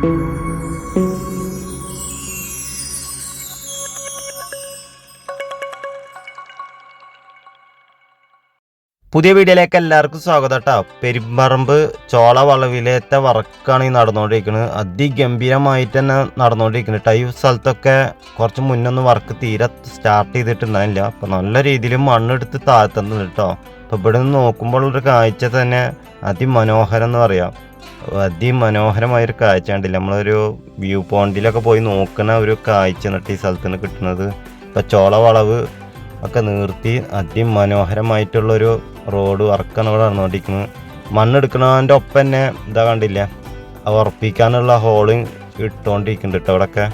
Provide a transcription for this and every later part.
പുതിയ വീഡിയോയിലേക്ക് എല്ലാവർക്കും സ്വാഗതം കേട്ടോ പെരുമ്പറമ്പ് ചോള വളവിലത്തെ വർക്കാണ് ഈ നടന്നുകൊണ്ടിരിക്കുന്നത് അതിഗംഭീരമായിട്ട് തന്നെ നടന്നുകൊണ്ടിരിക്കുന്നത് ഈ സ്ഥലത്തൊക്കെ കുറച്ച് മുന്നൊന്നും വർക്ക് തീരെ സ്റ്റാർട്ട് ചെയ്തിട്ടുണ്ടായില്ല. അപ്പോൾ നല്ല രീതിയിൽ മണ്ണെടുത്ത് താഴ്ത്തുന്നുണ്ട് കേട്ടോ അപ്പോൾ ഇവിടെ നിന്ന് നോക്കുമ്പോൾ ഒരു കാഴ്ച തന്നെ അതിമനോഹരം എന്ന് പറയാം. അതിമനോഹരമായൊരു കാഴ്ച കണ്ടില്ല നമ്മളൊരു വ്യൂ പോയിന്റിലൊക്കെ പോയി നോക്കുന്ന ഒരു കാഴ്ച എന്നിട്ട് ഈ സ്ഥലത്ത് കിട്ടുന്നത്. ഇപ്പം ചോള വളവ് ഒക്കെ നിർത്തി അതിമനോഹരമായിട്ടുള്ളൊരു റോഡ് വർക്കാണ് ഇവിടെ നടന്നുകൊണ്ടിരിക്കുന്നത്. മണ്ണെടുക്കുന്നതിന്റെ ഒപ്പം തന്നെ ഇതാ കണ്ടില്ല? അത് ഉറപ്പിക്കാനുള്ള ഹോൾ ഇട്ടുകൊണ്ടിരിക്കുന്നുണ്ട് കേട്ടോ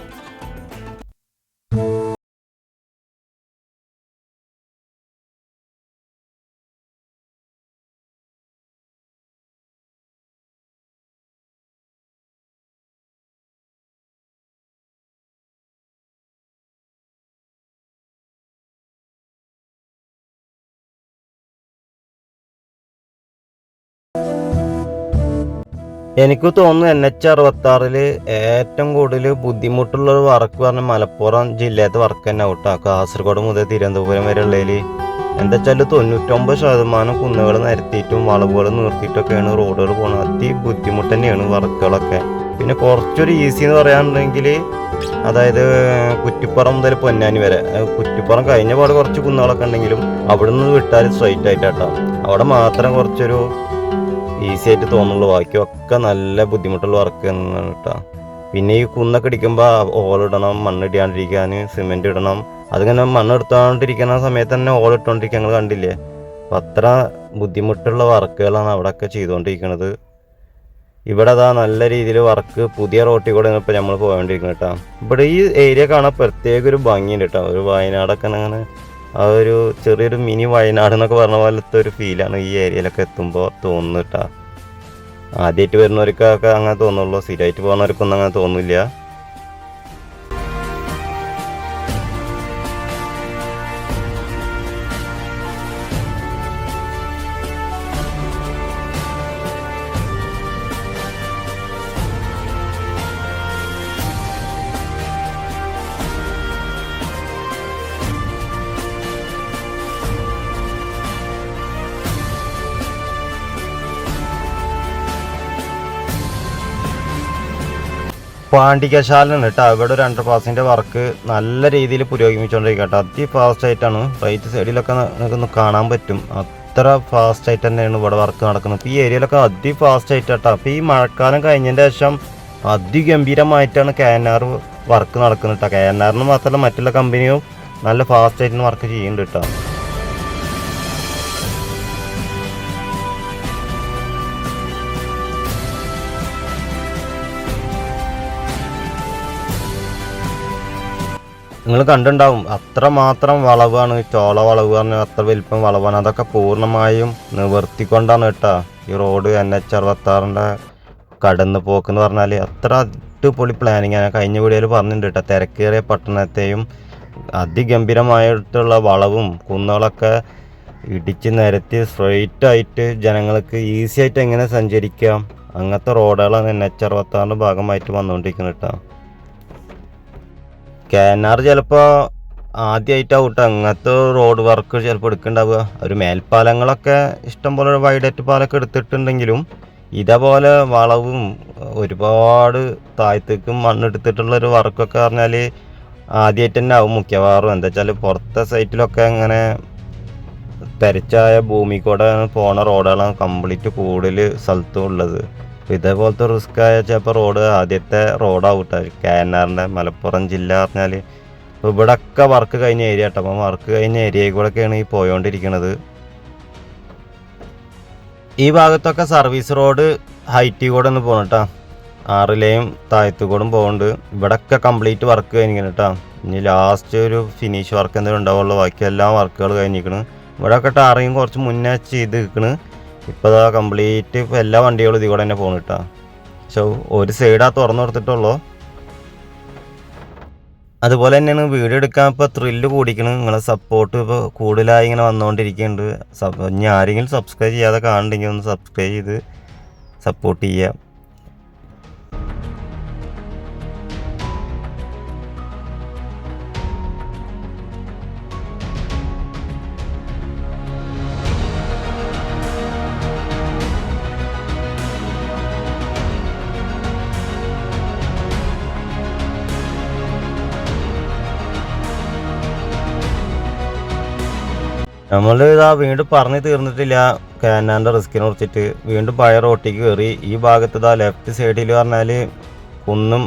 എനിക്ക് തോന്നുന്നു എൻ എച്ച് അറുപത്തി ആറിൽ ഏറ്റവും കൂടുതൽ ബുദ്ധിമുട്ടുള്ള ഒരു വർക്ക് പറഞ്ഞാൽ മലപ്പുറം ജില്ലയിലത്തെ വർക്ക് തന്നെ ഔട്ടാ കാസർഗോഡ് മുതൽ തിരുവനന്തപുരം വരെ ഉള്ളതിൽ എന്താ വെച്ചാൽ തൊണ്ണൂറ്റൊമ്പത് ശതമാനം കുന്നുകൾ നിരത്തിയിട്ടും വളവുകൾ നിർത്തിയിട്ടൊക്കെയാണ് റോഡുകൾ പോകുന്നത് അതി ബുദ്ധിമുട്ട് തന്നെയാണ് വർക്കുകളൊക്കെ. പിന്നെ കുറച്ചൊരു ഈസി എന്ന് പറയാനുണ്ടെങ്കിൽ അതായത് കുറ്റിപ്പുറം മുതൽ പൊന്നാനി വരെ. കുറ്റിപ്പുറം കഴിഞ്ഞ പാട് കുറച്ച് കുന്നുകളൊക്കെ ഉണ്ടെങ്കിലും അവിടെ നിന്ന് വിട്ടാൽ സ്ട്രൈറ്റ് ആയിട്ടാട്ടോ. അവിടെ മാത്രം കുറച്ചൊരു ഈസി ആയിട്ട് തോന്നുള്ളൂ ബാക്കിയൊക്കെ നല്ല ബുദ്ധിമുട്ടുള്ള വർക്ക് കേട്ടോ പിന്നെ ഈ കുന്നൊക്കെ ഇടിക്കുമ്പോൾ ഓളിടണം മണ്ണിടിയാണ്ടിരിക്കാൻ സിമെന്റ് ഇടണം. അതിങ്ങനെ മണ്ണെടുത്തോണ്ടിരിക്കുന്ന സമയത്ത് തന്നെ ഓളിട്ടോണ്ടിരിക്കുക ഞങ്ങൾ കണ്ടില്ലേ? അപ്പം അത്ര ബുദ്ധിമുട്ടുള്ള വർക്കുകളാണ് അവിടെയൊക്കെ ചെയ്തുകൊണ്ടിരിക്കുന്നത് ഇവിടെ അതാ നല്ല രീതിയിൽ വർക്ക് പുതിയ റോട്ടിൽ കൂടെ ഇപ്പോൾ നമ്മൾ പോയോണ്ടിരിക്കുന്നത് കേട്ടോ ഇവിടെ ഈ ഏരിയ കാണാൻ പ്രത്യേക ഒരു ഭംഗിയുണ്ട് കേട്ടോ ഒരു വയനാടൊക്കെ അങ്ങനെ ആ ഒരു ചെറിയൊരു മിനി വയനാട് എന്നൊക്കെ പറഞ്ഞ പോലത്തെ ഒരു ഫീലാണ് ഈ ഏരിയയിലൊക്കെ എത്തുമ്പോൾ തോന്നുന്നു കേട്ടോ ആദ്യമായിട്ട് വരുന്നവർക്കൊക്കെ അങ്ങനെ തോന്നുള്ളൂ. സ്ഥിരമായിട്ട് പോകുന്നവർക്കൊന്നും അങ്ങനെ തോന്നില്ല. പാണ്ഡികശാലാണ് കേട്ടോ. ഇവിടെ ഒരു അണ്ടർ പാസിന്റെ വർക്ക് നല്ല രീതിയിൽ പുരോഗമിച്ചുകൊണ്ടിരിക്കുക കേട്ടോ അതി ഫാസ്റ്റ് ആയിട്ടാണ്. റൈറ്റ് സൈഡിലൊക്കെ നിങ്ങൾക്കൊന്ന് കാണാൻ പറ്റും. അത്ര ഫാസ്റ്റ് ആയിട്ട് തന്നെയാണ് ഇവിടെ വർക്ക് നടക്കുന്നത്. ഇപ്പോൾ ഈ ഏരിയയിലൊക്കെ അതി ഫാസ്റ്റ് ആയിട്ട് കേട്ടോ അപ്പോൾ ഈ മഴക്കാലം കഴിഞ്ഞതിന്റെ ശേഷം അതിഗംഭീരമായിട്ടാണ് കെ എൻ ആർ വർക്ക് നടക്കുന്നത് കേട്ടോ. കെ എൻ ആറിന് മാത്രമല്ല മറ്റുള്ള കമ്പനിയും നല്ല ഫാസ്റ്റ് ആയിട്ട് വർക്ക് ചെയ്യുന്നുണ്ട് കേട്ടോ. നിങ്ങൾ അത്ര മാത്രം വളവാണ് ചോള വളവ് പറഞ്ഞ അത്ര വലിപ്പം വളവാണ് അതൊക്കെ പൂർണമായും നിവർത്തിക്കൊണ്ടാണ് കേട്ടോ. ഈ റോഡ് എൻ എച്ച് അറുപത്താറിന്റെ കടന്ന് പോക്കെന്ന് പറഞ്ഞാൽ അത്ര അടിപൊളി പ്ലാനിങ് ആണ്. കഴിഞ്ഞ വീഡിയോയിൽ പറഞ്ഞിട്ടുണ്ട് കേട്ടോ തിരക്കേറിയ പട്ടണത്തെയും അതിഗംഭീരമായിട്ടുള്ള വളവും കുന്നുകളൊക്കെ ഇടിച്ച് നിരത്തി സ്ട്രെയിറ്റ് ആയിട്ട് ജനങ്ങൾക്ക് ഈസി ആയിട്ട് എങ്ങനെ സഞ്ചരിക്കാം? അങ്ങനത്തെ റോഡുകളാണ് എൻ എച്ച് അറുപത്താറിന്റെ ഭാഗമായിട്ട് വന്നുകൊണ്ടിരിക്കുന്നത് കേട്ടോ. കെ എൻ ആർ ചിലപ്പോൾ ആദ്യമായിട്ടാവും കേട്ടോ. അങ്ങനത്തെ റോഡ് വർക്ക് ചിലപ്പോൾ എടുക്കണ്ടാവുക. ഒരു മേൽപ്പാലങ്ങളൊക്കെ ഇഷ്ടംപോലെ വൈഡറ്റ് പാലൊക്കെ എടുത്തിട്ടുണ്ടെങ്കിലും ഇതേപോലെ വളവും ഒരുപാട് താഴത്തേക്കും മണ്ണെടുത്തിട്ടുള്ള ഒരു വർക്കൊക്കെ പറഞ്ഞാൽ ആദ്യമായിട്ട് തന്നെ ആവും മിക്കവാറും. എന്താ വെച്ചാൽ പുറത്തെ സൈറ്റിലൊക്കെ അങ്ങനെ തെരച്ചായ ഭൂമി കൂടെ പോണ റോഡുകളാണ് കംപ്ലീറ്റ് കൂടുതൽ സ്ഥലത്തും ഉള്ളത്. ഇതേപോലത്തെ റിസ്ക് ആയ ചിലപ്പോൾ റോഡ് ആദ്യത്തെ റോഡാവട്ടെ കാനാറിന്റെ മലപ്പുറം ജില്ല പറഞ്ഞാൽ ഇവിടൊക്കെ വർക്ക് കഴിഞ്ഞ ഏരിയ കേട്ടോ അപ്പം വർക്ക് കഴിഞ്ഞ ഏരിയയിൽ കൂടെയൊക്കെയാണ് ഈ പോയോണ്ടിരിക്കുന്നത് ഈ ഭാഗത്തൊക്കെ സർവീസ് റോഡ് ഹൈറ്റി കൂടെ ഒന്ന് പോകണം കേട്ടോ ആറിലെയും താഴത്തു കൂടും പോകുന്നുണ്ട് ഇവിടെയൊക്കെ കംപ്ലീറ്റ് വർക്ക് കഴിഞ്ഞിരിക്കണം കേട്ടോ ഇനി ലാസ്റ്റ് ഒരു ഫിനിഷ് വർക്ക് എന്തെങ്കിലും ഉണ്ടാവുള്ളൂ. ബാക്കി എല്ലാ വർക്കുകൾ കഴിഞ്ഞിരിക്കണം. ഇവിടെയൊക്കെ ടാറിങ് കുറച്ച് മുന്നേ ചെയ്ത് നിൽക്കണ് ഇപ്പോൾ ഇതാ കംപ്ലീറ്റ് ഇപ്പോൾ എല്ലാ വണ്ടികളും ഇതിൽ കൂടെ തന്നെ പോകണം കേട്ടോ പക്ഷെ ഒരു സൈഡാ തുറന്നു കൊടുത്തിട്ടുള്ളൂ. അതുപോലെ തന്നെയാണ് വീഡിയോ എടുക്കാൻ ഇപ്പോൾ ത്രില്ല് കൂടിക്കണം. നിങ്ങളെ സപ്പോർട്ട് ഇപ്പോൾ കൂടുതലായി ഇങ്ങനെ വന്നുകൊണ്ടിരിക്കുന്നുണ്ട് ഇനി ആരെങ്കിലും സബ്സ്ക്രൈബ് ചെയ്യാതെ കാണുന്നുണ്ടെങ്കിൽ ഒന്ന് സബ്സ്ക്രൈബ് ചെയ്ത് സപ്പോർട്ട് ചെയ്യുക നമ്മൾ ഇതാ വീണ്ടും പറഞ്ഞു തീർന്നിട്ടില്ല. കാനാന്റെ റിസ്കിനെ കുറിച്ചിട്ട്. വീണ്ടും പഴയ റോട്ടിക്ക് കയറി ഈ ഭാഗത്ത് ഇതാ ലെഫ്റ്റ് സൈഡിൽ പറഞ്ഞാൽ കുന്നും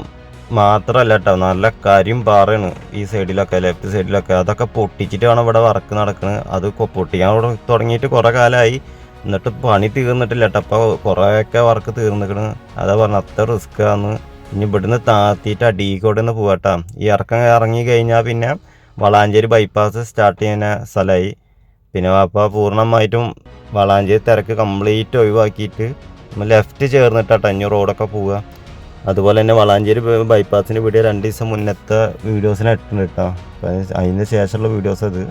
മാത്രമല്ല കേട്ടോ നല്ല കരിയും പാറയാണ് ഈ സൈഡിലൊക്കെ ലെഫ്റ്റ് സൈഡിലൊക്കെ അതൊക്കെ പൊട്ടിച്ചിട്ടാണ് ഇവിടെ വർക്ക് നടക്കുന്നത് അത് പൊട്ടിക്കാൻ തുടങ്ങിയിട്ട് കുറേ കാലമായി എന്നിട്ട് പണി തീർന്നിട്ടില്ല കേട്ടോ അപ്പോൾ കുറേയൊക്കെ വർക്ക് തീർന്നിക്കണ്. അതാ പറഞ്ഞ അത്ര റിസ്ക്കാന്ന് ഇനി ഇവിടുന്ന് താത്തിയിട്ട് അടീക്കോടെ നിന്ന് പോവാട്ടാ. ഈ ഇറക്കം ഇറങ്ങി കഴിഞ്ഞാൽ പിന്നെ വളാഞ്ചേരി ബൈപ്പാസ് സ്റ്റാർട്ട് ചെയ്യുന്ന സ്ഥലമായി പിന്നെ വാപ്പ പൂർണമായിട്ടും വളാഞ്ചേരി തിരക്ക് കംപ്ലീറ്റ് ഒഴിവാക്കിയിട്ട് ലെഫ്റ്റ് ചേർന്നിട്ടാട്ടോ അഞ്ഞൂറ് റോഡൊക്കെ പോവുക. അതുപോലെ തന്നെ വളാഞ്ചേരി ബൈപ്പാസിന്റെ വീഡിയോ രണ്ട് ദിവസം മുന്നത്തെ വീഡിയോസിന് ഇട്ടിട്ടുണ്ട് കേട്ടോ അതിന് ശേഷമുള്ള വീഡിയോസ് അത്.